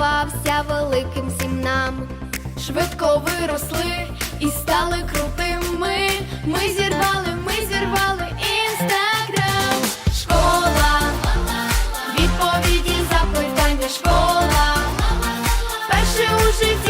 здавався великим всім нам. Швидко виросли і стали крутими. Ми зірвали, ми зірвали інстаграм, школа, відповіді, запитання, школа. Перше у житті.